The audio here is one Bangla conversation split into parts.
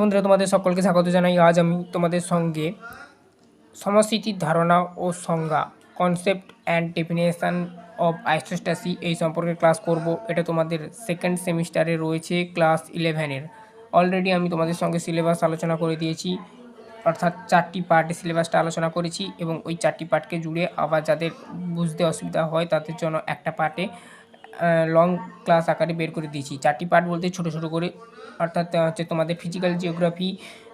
বন্ধুরা, তোমাদের সকলকে স্বাগত জানাই। আজ আমি তোমাদের সঙ্গে সমস্থিতির ধারণা ও সংজ্ঞা concept and definition of isostasy এই সম্পর্কে ক্লাস করব। এটা তোমাদের সেকেন্ড সেমিস্টারে রয়েছে ক্লাস ইলেভেনের অলরেডি আমি তোমাদের সঙ্গে সিলেবাস আলোচনা করে দিয়েছি, অর্থাৎ চারটি পার্টে সিলেবাসটা আলোচনা করেছি এবং ওই চারটি পার্টকে জুড়ে আবার যাদের বুঝতে অসুবিধা হয়, তাদের জন্য একটা পার্টে লং ক্লাস আকারে বের করে দিয়েছি। চারটি পার্ট বলতে ছোটো ছোটো করে, অর্থাৎ হচ্ছে তোমাদের ফিজিক্যাল জিওগ্রাফি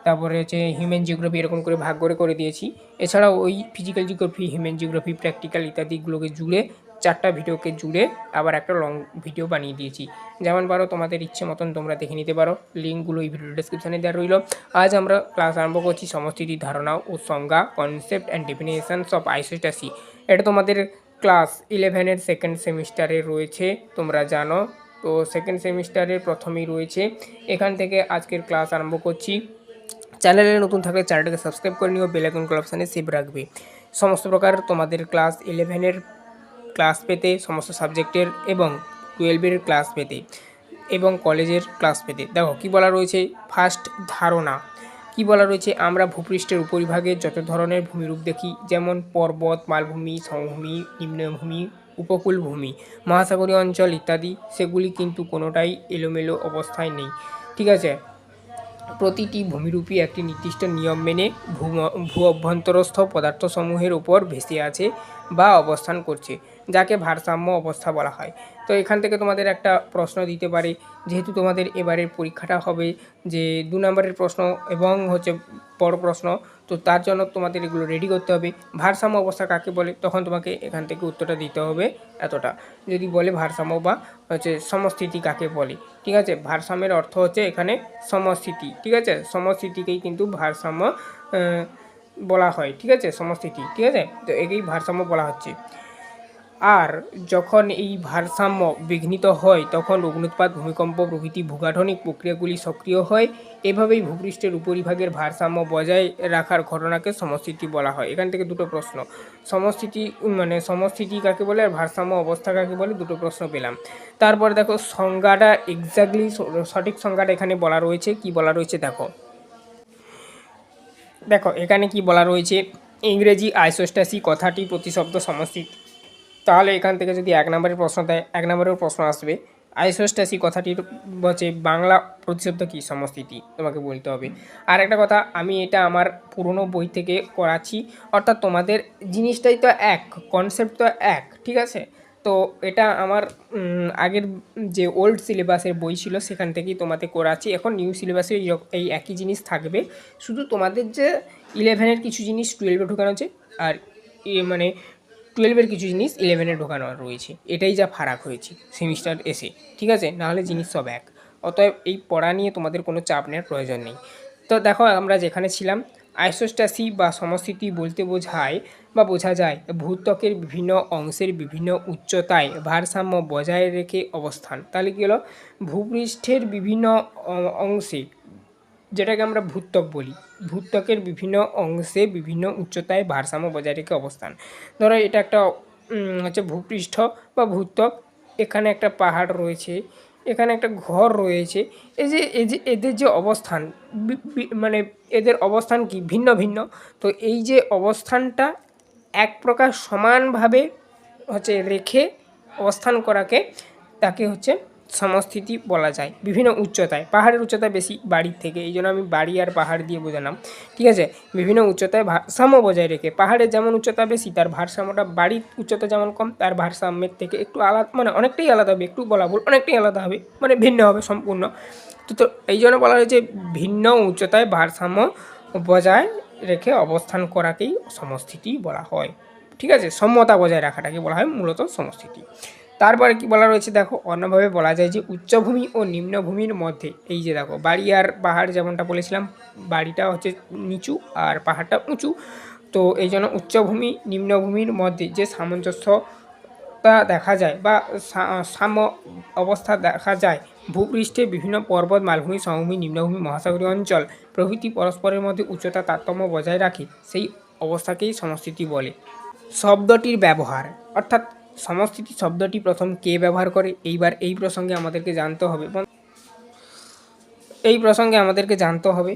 তারপরে হচ্ছে হিউম্যান জিওগ্রাফি এরকম করে ভাগ করে করে দিয়েছি। এছাড়াও ওই physical geography human geography practical ইত্যাদিগুলোকে জুড়ে চারটা ভিডিওকে জুড়ে আবার একটা লং ভিডিও বানিয়ে দিয়েছি। যেমন পারো তোমাদের ইচ্ছে মতন তোমরা দেখে নিতে পারো। লিঙ্কগুলো এই ভিডিও ডিসক্রিপশানে দেওয়া রইল। আজ আমরা ক্লাস আরম্ভ করছি সমস্থিতির ধারণা ও সংজ্ঞা concept and definitions of isostasy এটা তোমাদের ক্লাস ইলেভেনের সেকেন্ড সেমিস্টারে রয়েছে, তোমরা জানো। তো সেকেন্ড সেমিস্টারের প্রথমেই রয়েছে। এখান থেকে আজকের ক্লাস আরম্ভ করছি। চ্যানেলে নতুন থাকলে চ্যানেলটাকে সাবস্ক্রাইব করে নিও, বেল আইকন অপশানে সেভ রাখবে। সমস্ত প্রকার তোমাদের ক্লাস ইলেভেনের ক্লাস পেতে, সমস্ত সাবজেক্টের এবং টুয়েলভের ক্লাস পেতে এবং কলেজের ক্লাস পেতে। দেখো, কী বলা রয়েছে? ফার্স্ট ধারণা। কি বলা রয়েছে? আমরা ভূপৃষ্ঠের উপরিভাগে যত ধরনের ভূমিরূপ দেখি, যেমন পর্বত, মালভূমি, সমভূমি, নিম্নভূমি উপকূল ভূমি মহাসাগরীয় অঞ্চল ইত্যাদি, সেগুলি কিন্তু কোনোটাই এলোমেলো অবস্থায় নেই। ঠিক আছে? প্রতিটি ভূমিরূপী একটি নির্দিষ্ট নিয়ম মেনে ভূ ভূ, অভ্যন্তরস্থ পদার্থসমূহের উপর ভেসে আছে। বা অবস্থান করছে, যাকে ভারসাম্য অবস্থা বলা হয়। তো এখান থেকে তোমাদের একটা প্রশ্ন দিতে পারে, যেহেতু তোমাদের এবারের পরীক্ষাটা হবে যে দু নম্বরের প্রশ্ন এবং হচ্ছে বড় প্রশ্ন, তো তার জন্য তোমাদের এগুলো রেডি করতে হবে। ভারসাম্য অবস্থা কাকে বলে, তখন তোমাকে এখান থেকে উত্তরটা দিতে হবে এতটা। যদি বলে ভারসাম্য বা হচ্ছে সমস্থিতি কাকে বলে, ঠিক আছে? ভারসাম্যের অর্থ হচ্ছে এখানে সমস্থিতি, ঠিক আছে? সমস্থিতিকেই কিন্তু ভারসাম্য বলা হয়, ঠিক আছে? সমস্থিতি ঠিক আছে? তো একেই ভারসাম্য বলা হচ্ছে। আর যখন এই ভারসাম্য বিঘ্নিত হয়, তখন অগ্নুৎপাত ভূমিকম্প, প্রভৃতি ভূগাঠনিক প্রক্রিয়াগুলি সক্রিয় হয়। এভাবেই ভূপৃষ্ঠের উপরিভাগের ভারসাম্য বজায় রাখার ঘটনাকে সমস্থিতি বলা হয়। এখান থেকে দুটো প্রশ্ন। সমস্থিতি মানে সমস্থিতি কাকে বলে আর ভারসাম্য অবস্থা কাকে বলে, দুটো প্রশ্ন পেলাম। তারপরে দেখো, সংজ্ঞাটা এক্স্যাক্টলি সঠিক সংজ্ঞাটা এখানে বলা রয়েছে। কি বলা রয়েছে দেখো। দেখো, এখানে কি বলা রয়েছে? ইংরেজি আইসোস্টাসি কথাটি প্রতিশব্দ সমস্থিতি তাহলে এখান থেকে যদি এক নম্বরের প্রশ্ন দেয়, এক নম্বরের প্রশ্ন আসবে। আইসোস্টাসি কথাটির হচ্ছে বাংলা প্রতিশব্দ কী? সমস্থিতি তোমাকে বলতে হবে। আর একটা কথা, আমি এটা আমার পুরনো বই থেকে করাচ্ছি। অর্থাৎ তোমাদের জিনিসটাই তো এক কনসেপ্ট তো এক, ঠিক আছে? তো এটা আমার আগের যে ওল্ড সিলেবাসের বই ছিল সেখান থেকেই তোমাদের করাচ্ছি। এখন নিউ সিলেবাসে এই একই জিনিস থাকবে। শুধু তোমাদের যে ইলেভেনের কিছু জিনিস টুয়েলভে ঢোকানো আছে আর মানে টুয়েলভের কিছু জিনিস ইলেভেনে ঢোকানো রয়েছে। এটাই যা ফারাক হয়েছে সেমিস্টার এসে, ঠিক আছে? নাহলে জিনিস সব এক। অতএব এই পড়া নিয়ে তোমাদের কোনো চাপ নেওয়ার প্রয়োজন নেই। তো দেখো আমরা যেখানে ছিলাম আইসোস্টাসি বা সমস্থিতি বলতে বোঝায় বা বোঝা যায়। ভূত্বকের বিভিন্ন অংশের বিভিন্ন উচ্চতায় ভারসাম্য বজায় রেখে অবস্থান। তাহলে কী হলো? ভূপৃষ্ঠের বিভিন্ন অংশে, যেটাকে আমরা ভূত্বক বলি, ভূত্বকের বিভিন্ন অংশে বিভিন্ন উচ্চতায় ভারসাম্য বজায় রেখে অবস্থান। ধরো এটা একটা হচ্ছে ভূপৃষ্ঠ বা ভূত্বক। এখানে একটা পাহাড় রয়েছে। এখানে একটা ঘর রয়েছে। এই যে এই যে, এদের যে অবস্থান মানে এদের অবস্থান কি? ভিন্ন ভিন্ন। তো এই যে অবস্থানটা এক প্রকার সমানভাবে হচ্ছে রেখে অবস্থান করাকে তাকে হচ্ছে সমস্থিতি বলা যায়, বিভিন্ন উচ্চতায়, পাহাড়ের উচ্চতা বেশি বাড়ির থেকে, এই জন্য আমি বাড়ি আর পাহাড় দিয়ে বোঝালাম। ঠিক আছে? বিভিন্ন উচ্চতায় ভারসাম্য বজায় রেখে, পাহাড়ের যেমন উচ্চতা বেশি, তার ভারসাম্যটা বাড়ির উচ্চতা যেমন কম, তার ভারসাম্যের থেকে একটু আলাদা মানে অনেকটাই আলাদা হবে, একটু বলা ভুল, অনেকটাই আলাদা হবে মানে ভিন্ন হবে সম্পূর্ণ। তো তো এই জন্য বলা হয়েছে ভিন্ন উচ্চতায় ভারসাম্য বজায় রেখে অবস্থান করাকেই সমস্থিতি বলা হয়। ঠিক আছে? সমতা বজায় রাখাটাকে বলা হয় মূলত সমস্থিতি। তারপরে কি বলা রয়েছে? দেখো, অন্যভাবে বলা যায় যে উচ্চভূমি ও নিম্নভূমির মধ্যে, এই যে দেখো, বাড়ি আর পাহাড় যেমনটা বলেছিলাম, বাড়িটা হচ্ছে নিচু আর পাহাড়টা উঁচু। তো এই জন্য উচ্চভূমি, নিম্নভূমির মধ্যে যে সামঞ্জস্যতা দেখা যায় বা সাম্য অবস্থা দেখা যায়, ভূপৃষ্ঠে বিভিন্ন পর্বত, মালভূমি, সমভূমি, নিম্নভূমি, মহাসাগরীয় অঞ্চল, প্রভৃতি পরস্পরের মধ্যে উচ্চতা, তারতম্য বজায় রাখে, সেই অবস্থাকেই সমস্থিতি বলে। শব্দটির ব্যবহার, অর্থাৎ সমস্থিতি শব্দটি প্রথম কে ব্যবহার করে, এইবার এই প্রসঙ্গে আমাদেরকে জানতে হবে। এই প্রসঙ্গে আমাদেরকে জানতে হবে।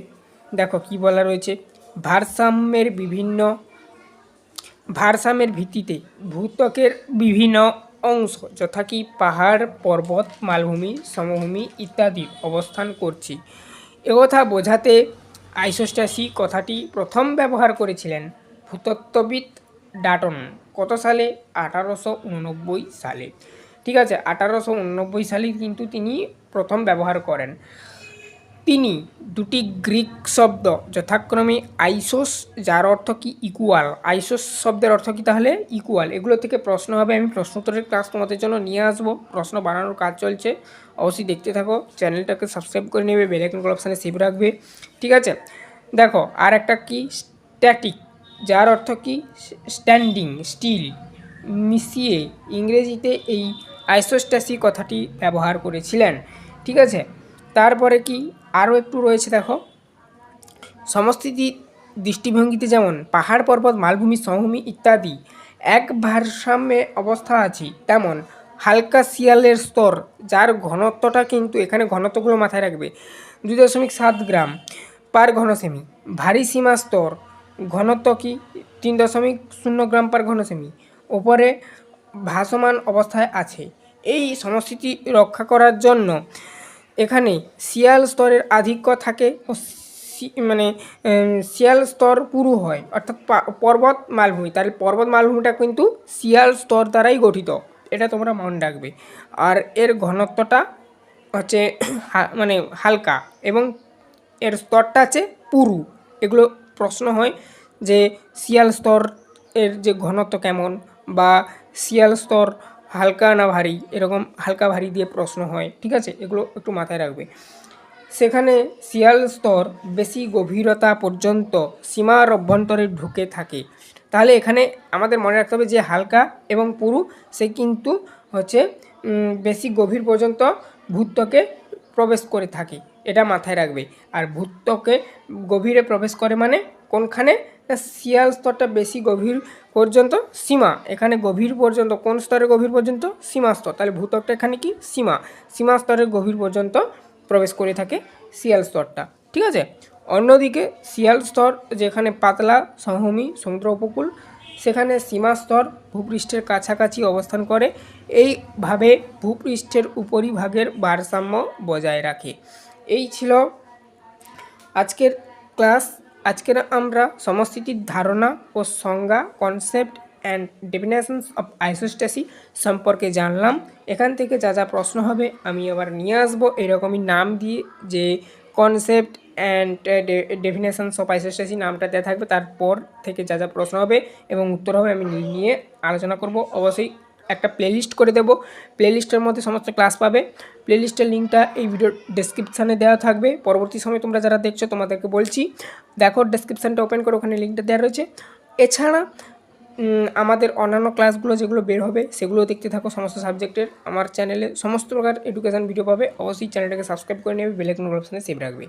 দেখো কি বলা রয়েছে, ভারসাম্যের বিভিন্ন, ভারসাম্যের ভিত্তিতে ভূত্বকের বিভিন্ন অংশ, যথা কি পাহাড়, পর্বত, মালভূমি, সমভূমি ইত্যাদি অবস্থান করছে। একথা বোঝাতে আইসোস্ট্যাসি কথাটি প্রথম ব্যবহার করেছিলেন ভূতত্ত্ববিদ ডাটন, কত সালে? আঠারোশো উননব্বই সালে। ঠিক আছে, আঠারোশো উননব্বই সালে কিন্তু তিনি প্রথম ব্যবহার করেন। তিনি দুটি গ্রিক শব্দ, যথাক্রমে আইসোস, যার অর্থ কি? ইকুয়াল আইসোস শব্দের অর্থ কি তাহলে? ইকুয়াল এগুলো থেকে প্রশ্ন হবে, আমি প্রশ্নোত্তরের ক্লাস তোমাদের জন্য নিয়ে আসব। প্রশ্ন বানানোর কাজ চলছে। অবশ্যই দেখতে থাকো, চ্যানেলটাকে সাবস্ক্রাইব করে নেবে বেলাইকন অপশানে সেভ রাখবে। ঠিক আছে, দেখো, আর একটা কি? স্ট্যাটিক যার অর্থ কি? স্ট্যান্ডিং, স্টিল, মিশিয়ে ইংরেজিতে এই আইসোস্ট্যাসি কথাটি ব্যবহার করেছিলেন। ঠিক আছে? তারপরে কি আরও একটু রয়েছে দেখো? সমস্থিতি দৃষ্টিভঙ্গিতে যেমন পাহাড়, পর্বত, মালভূমি, সমভূমি ইত্যাদি এক ভারসাম্যে অবস্থা আছে, তেমন হালকা শিয়ালের স্তর, যার ঘনত্বটা কিন্তু এখানে ঘনত্বগুলো মাথায় রাখবে। দুই দশমিক সাত গ্রাম পার ঘন সেমি ভারী সীমা স্তর ঘনত্ব কি? তিন দশমিক শূন্য গ্রাম পার ঘন সেমি ওপরে ভাসমান অবস্থায় আছে। এই সমস্থিতি রক্ষা করার জন্য এখানে শিয়াল স্তরের আধিক্য থাকে ও মানে শিয়াল স্তর পুরু হয়, অর্থাৎ পর্বত মালভূমি। তাহলে পর্বত মালভূমিটা কিন্তু শিয়াল স্তর দ্বারাই গঠিত। এটা তোমরা মনে রাখবে। আর এর ঘনত্বটা হচ্ছে মানে হালকা এবং এর স্তরটা আছে পুরু। এগুলো প্রশ্ন হয় যে শিয়াল স্তর এর যে ঘনত্ব কেমন বা শিয়াল স্তর হালকা না ভারী, এরকম হালকা ভারী দিয়ে প্রশ্ন হয়, ঠিক আছে? এগুলো একটু মাথায় রাখবে। সেখানে শিয়াল স্তর বেশি গভীরতা পর্যন্ত সীমার অভ্যন্তরে ঢুকে থাকে। তাহলে এখানে আমাদের মনে রাখতে হবে যে হালকা এবং পুরু, সে কিন্তু হচ্ছে বেশি গভীর পর্যন্ত ভূত্বকে প্রবেশ করে থাকে। এটা মাথায় রাখবে। আর ভূত্বকে গভীরে প্রবেশ করে মানে কোনখানে? শিয়াল স্তরটা বেশি গভীর পর্যন্ত সীমা। এখানে গভীর পর্যন্ত, কোন স্তরে গভীর পর্যন্ত? সীমা স্তর। তাহলে ভূত্বকটা এখানে কি? সীমা। সীমা স্তরের গভীর পর্যন্ত প্রবেশ করে থাকে শিয়াল স্তরটা। ঠিক আছে? অন্যদিকে শিয়াল স্তর যেখানে পাতলা সমভূমি, সমুদ্র উপকূল, সেখানে সীমা স্তর ভূপৃষ্ঠের কাছাকাছি অবস্থান করে। এইভাবে ভূপৃষ্ঠের উপরিভাগের ভারসাম্য বজায় রাখে। এই ছিল আজকের ক্লাস। আজকের আমরা সমস্থিতির ধারণা ও সংজ্ঞা concept and definitions of isostasy সম্পর্কে জানলাম। এখান থেকে যা যা প্রশ্ন হবে আমি আবার নিয়ে আসব। এরকমই নাম দিয়ে যে concept and definitions of isostasy নামটা দেওয়া থাকবে, তারপর থেকে যা যা প্রশ্ন হবে এবং উত্তর হবে আমি নিয়ে আলোচনা করব। অবশ্যই একটা প্লেলিস্ট করে দেবো। প্লেলিস্টের মধ্যে সমস্ত ক্লাস পাবে। প্লেলিস্টের লিঙ্কটা এই ভিডিওর ডেসক্রিপশানে দেওয়া থাকবে। পরবর্তী সময় তোমরা যারা দেখছ, তোমাদেরকে বলছি, দেখো ডেসক্রিপশানটা ওপেন করে, ওখানে লিঙ্কটা দেওয়া রয়েছে। এছাড়া আমাদের অন্যান্য ক্লাসগুলো যেগুলো বের হবে, সেগুলো দেখতে থাকো সমস্ত সাবজেক্টের আমার চ্যানেলে সমস্ত প্রকার এডুকেশান ভিডিও পাবে। অবশ্যই চ্যানেলটাকে সাবস্ক্রাইব করে নেবে বেলাইকন অপশানে সেভ রাখবে।